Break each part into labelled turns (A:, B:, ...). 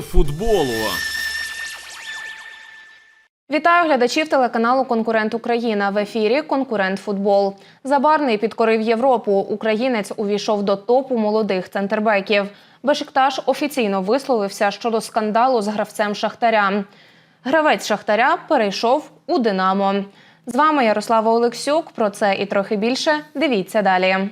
A: Футболу.
B: Вітаю глядачів телеканалу Конкурент Україна в ефірі Конкурент Футбол. Забарний підкорив Європу. Українець увійшов до топу молодих центрбеків. Бешикташ офіційно висловився щодо скандалу з гравцем Шахтаря. Гравець Шахтаря перейшов у Динамо. З вами Ярослава Олексюк. Про це і трохи більше. Дивіться далі.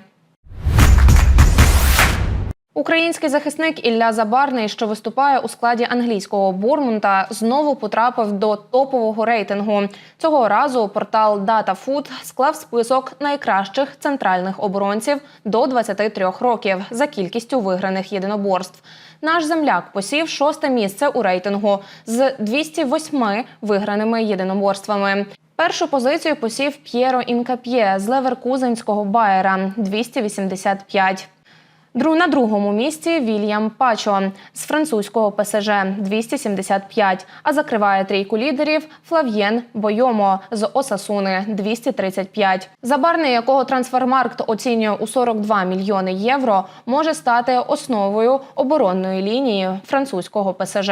B: Український захисник Ілля Забарний, що виступає у складі англійського Бормунта, знову потрапив до топового рейтингу. Цього разу портал DataFood склав список найкращих центральних оборонців до 23 років за кількістю виграних єдиноборств. Наш земляк посів шосте місце у рейтингу з 208 виграними єдиноборствами. Першу позицію посів П'єро Інкап'є з Леверкузенського Байера 285. На другому місці Вільям Пачо з французького ПСЖ 275, а закриває трійку лідерів Флав'єн Бойомо з Осасуни 235. Забарний, якого трансфермаркт оцінює у 42 мільйони євро, може стати основою оборонної лінії французького ПСЖ.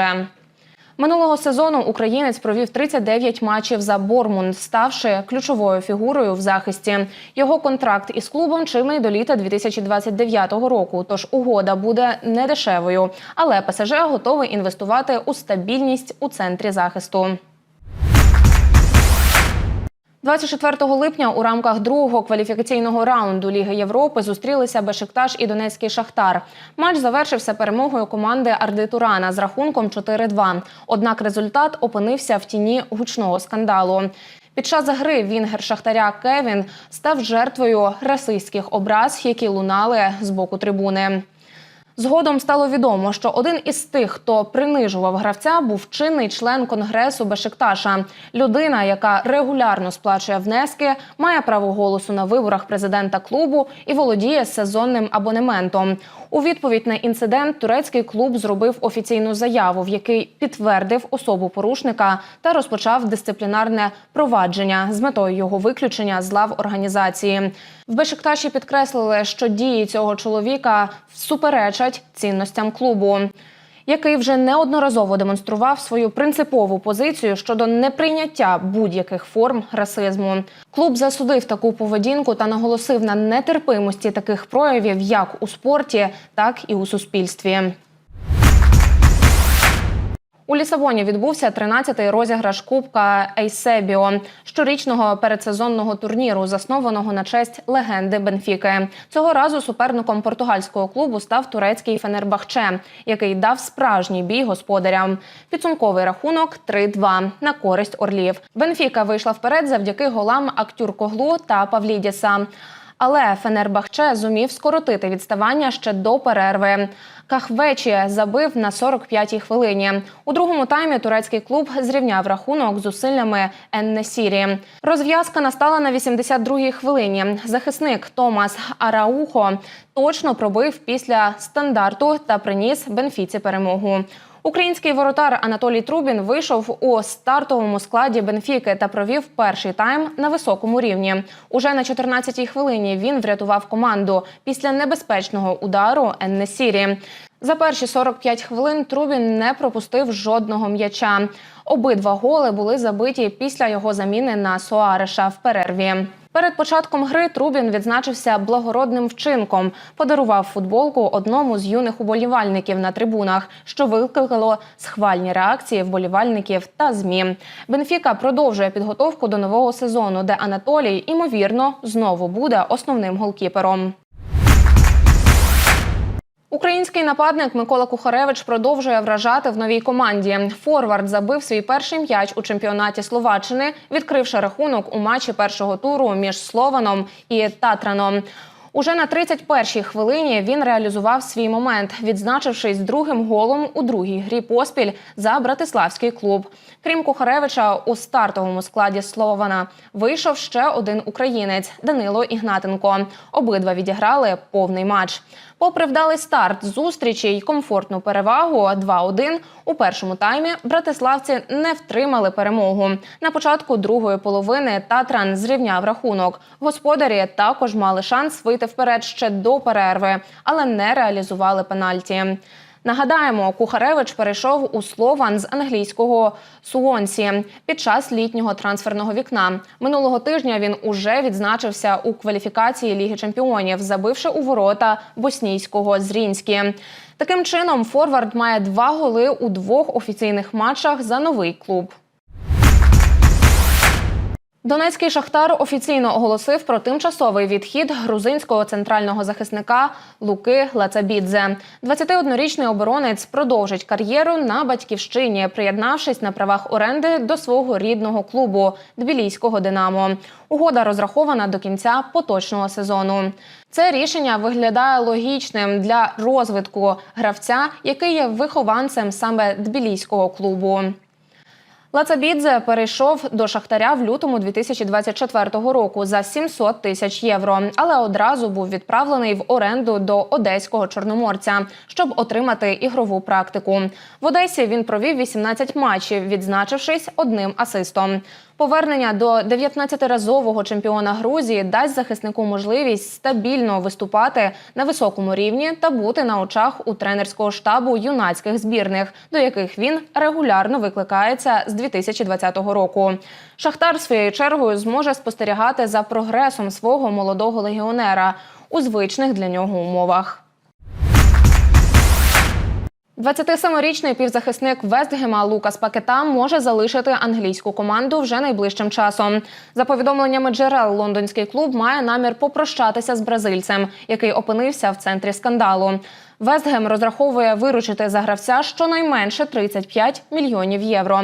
B: Минулого сезону українець провів 39 матчів за Бормунд, ставши ключовою фігурою в захисті. Його контракт із клубом чинний до літа 2029 року. Тож угода буде недешевою, але ПСЖ готовий інвестувати у стабільність у центрі захисту. 24 липня у рамках другого кваліфікаційного раунду Ліги Європи зустрілися Бешикташ і Донецький Шахтар. Матч завершився перемогою команди Арди Турана з рахунком 4-2. Однак результат опинився в тіні гучного скандалу. Під час гри Вінгер Шахтаря Кевін став жертвою расистських образ, які лунали з боку трибуни. Згодом стало відомо, що один із тих, хто принижував гравця, був чинний член конгресу Бешикташа. Людина, яка регулярно сплачує внески, має право голосу на виборах президента клубу і володіє сезонним абонементом. У відповідь на інцидент турецький клуб зробив офіційну заяву, в якій підтвердив особу порушника та розпочав дисциплінарне провадження з метою його виключення з лав організації. В Бешикташі підкреслили, що дії цього чоловіка суперечать цінностям клубу. Який вже неодноразово демонстрував свою принципову позицію щодо неприйняття будь-яких форм расизму. Клуб засудив таку поведінку та наголосив на нетерпимості таких проявів як у спорті, так і у суспільстві. У Лісабоні відбувся 13-й розіграш Кубка Ейсебіо щорічного передсезонного турніру, заснованого на честь легенди Бенфіки. Цього разу суперником португальського клубу став турецький Фенербахче, який дав справжній бій господарям. Підсумковий рахунок 3-2 на користь орлів. Бенфіка вийшла вперед завдяки голам Актюркоглу та Павлідіса. Але Фенербахче зумів скоротити відставання ще до перерви. Кахвечі забив на 45-й хвилині. У другому таймі турецький клуб зрівняв рахунок зусиллями Еннесірі. Розв'язка настала на 82-й хвилині. Захисник Томас Араухо точно пробив після стандарту та приніс Бенфіці перемогу. Український воротар Анатолій Трубін вийшов у стартовому складі Бенфіки та провів перший тайм на високому рівні. Уже на 14-й хвилині він врятував команду після небезпечного удару Еннесірі. За перші 45 хвилин Трубін не пропустив жодного м'яча. Обидва голи були забиті після його заміни на Суареша в перерві. Перед початком гри Трубін відзначився благородним вчинком. Подарував футболку одному з юних уболівальників на трибунах, що викликало схвальні реакції вболівальників та змі. Бенфіка продовжує підготовку до нового сезону, де Анатолій імовірно знову буде основним голкіпером. Український нападник Микола Кухаревич продовжує вражати в новій команді. Форвард забив свій перший м'яч у чемпіонаті Словаччини, відкривши рахунок у матчі першого туру між Слованом і Татраном. Уже на 31-й хвилині він реалізував свій момент, відзначившись другим голом у другій грі поспіль за братиславський клуб. Крім Кухаревича, у стартовому складі Слована вийшов ще один українець Данило Ігнатенко. Обидва відіграли повний матч. Попри вдалий старт зустрічі й комфортну перевагу 2-1, у першому таймі братиславці не втримали перемогу. На початку другої половини Татран зрівняв рахунок. Господарі також мали шанс вийти вперед ще до перерви, але не реалізували пенальті. Нагадаємо, Кухаревич перейшов у Слован з англійського Суонсі під час літнього трансферного вікна. Минулого тижня він уже відзначився у кваліфікації Ліги Чемпіонів, забивши у ворота боснійського Зрінські. Таким чином, Форвард має два голи у двох офіційних матчах за новий клуб. Донецький шахтар офіційно оголосив про тимчасовий відхід грузинського центрального захисника Луки Лацабідзе. 21-річний оборонець продовжить кар'єру на батьківщині, приєднавшись на правах оренди до свого рідного клубу Тбіліського Динамо. Угода розрахована до кінця поточного сезону. Це рішення виглядає логічним для розвитку гравця, який є вихованцем саме Тбіліського клубу. Лацабідзе перейшов до Шахтаря в лютому 2024 року за 700 тисяч євро, але одразу був відправлений в оренду до одеського чорноморця, щоб отримати ігрову практику. В Одесі він провів 18 матчів, відзначившись одним асистом. Повернення до 19-разового чемпіона Грузії дасть захиснику можливість стабільно виступати на високому рівні та бути на очах у тренерського штабу юнацьких збірних, до яких він регулярно викликається з 2020 року. Шахтар своєю чергою зможе спостерігати за прогресом свого молодого легіонера у звичних для нього умовах. 27-річний півзахисник Вестгема Лукас Пакета може залишити англійську команду вже найближчим часом. За повідомленнями джерел, лондонський клуб має намір попрощатися з бразильцем, який опинився в центрі скандалу. Вестгем розраховує виручити за гравця щонайменше 35 мільйонів євро.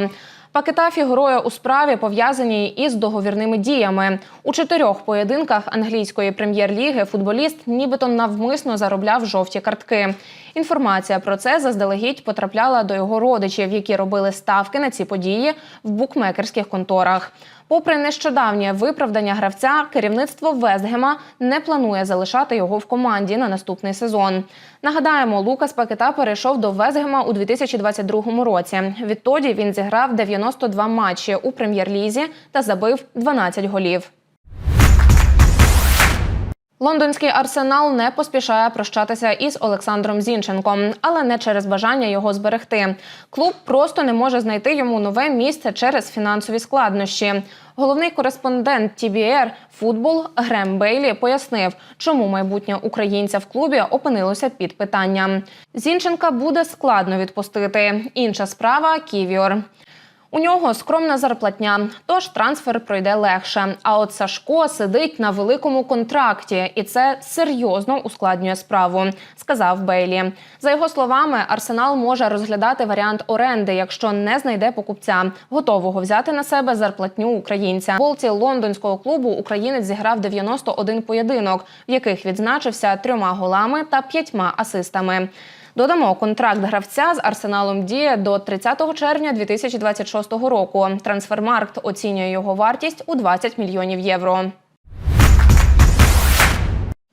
B: Пакета фігурує у справі, пов'язаній із договірними діями. У чотирьох поєдинках англійської прем'єр-ліги футболіст нібито навмисно заробляв жовті картки. Інформація про це заздалегідь потрапляла до його родичів, які робили ставки на ці події в букмекерських конторах. Попри нещодавнє виправдання гравця, керівництво Вестгема не планує залишати його в команді на наступний сезон. Нагадаємо, Лукас Пакета перейшов до Вестгема у 2022 році. Відтоді він зіграв 92 матчі у прем'єр-лізі та забив 12 голів. Лондонський арсенал не поспішає прощатися із Олександром Зінченком, але не через бажання його зберегти. Клуб просто не може знайти йому нове місце через фінансові складнощі. Головний кореспондент TBR футбол Грем Бейлі пояснив, чому майбутнє українця в клубі опинилося під питанням. Зінченка буде складно відпустити. Інша справа Ківіор. У нього скромна зарплатня, тож трансфер пройде легше. А от Сашко сидить на великому контракті, і це серйозно ускладнює справу, сказав Бейлі. За його словами, Арсенал може розглядати варіант оренди, якщо не знайде покупця, готового взяти на себе зарплатню українця. Болці лондонського клубу українець зіграв 91 поєдинок, в яких відзначився трьома голами та п'ятьма асистами. Додамо, контракт гравця з арсеналом діє до 30 червня 2026 року. Трансфермаркт оцінює його вартість у 20 мільйонів євро.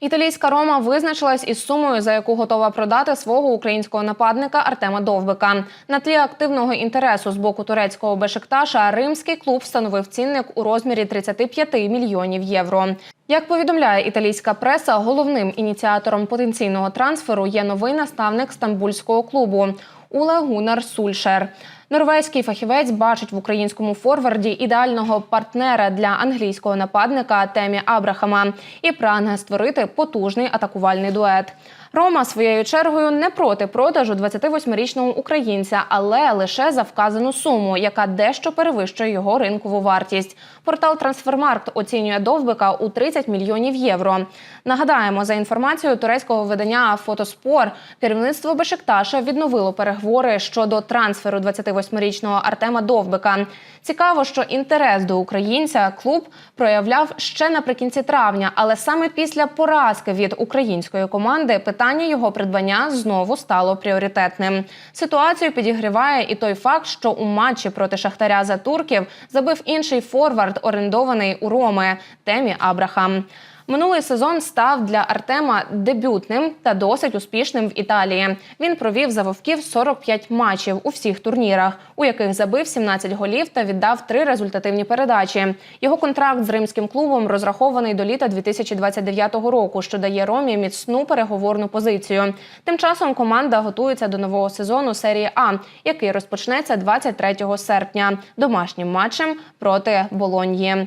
B: Італійська Рома визначилась із сумою, за яку готова продати свого українського нападника Артема Довбика. На тлі активного інтересу з боку турецького Бешикташа римський клуб встановив цінник у розмірі 35 мільйонів євро. Як повідомляє італійська преса, головним ініціатором потенційного трансферу є новий наставник стамбульського клубу Уле Гунар Сульшер. Норвезький фахівець бачить в українському форварді ідеального партнера для англійського нападника Темі Абрахама і прагне створити потужний атакувальний дует. Рома своєю чергою не проти продажу 28-річного українця, але лише за вказану суму, яка дещо перевищує його ринкову вартість. Портал Трансфермаркт оцінює довбика у 30 мільйонів євро. Нагадаємо, за інформацією турецького видання Фотоспор, керівництво Бешикташа відновило переговори щодо трансферу 28-річного Артема Довбика. Цікаво, що інтерес до українця клуб проявляв ще наприкінці травня, але саме після поразки від української команди питання його придбання знову стало пріоритетним. Ситуацію підігріває і той факт, що у матчі проти Шахтаря за турків забив інший форвард, орендований у Роми Темі Абрахам. Минулий сезон став для Артема дебютним та досить успішним в Італії. Він провів за вовків 45 матчів у всіх турнірах, у яких забив 17 голів та віддав три результативні передачі. Його контракт з римським клубом розрахований до літа 2029 року, що дає Ромі міцну переговорну позицію. Тим часом команда готується до нового сезону серії А, який розпочнеться 23 серпня домашнім матчем проти Болоньї.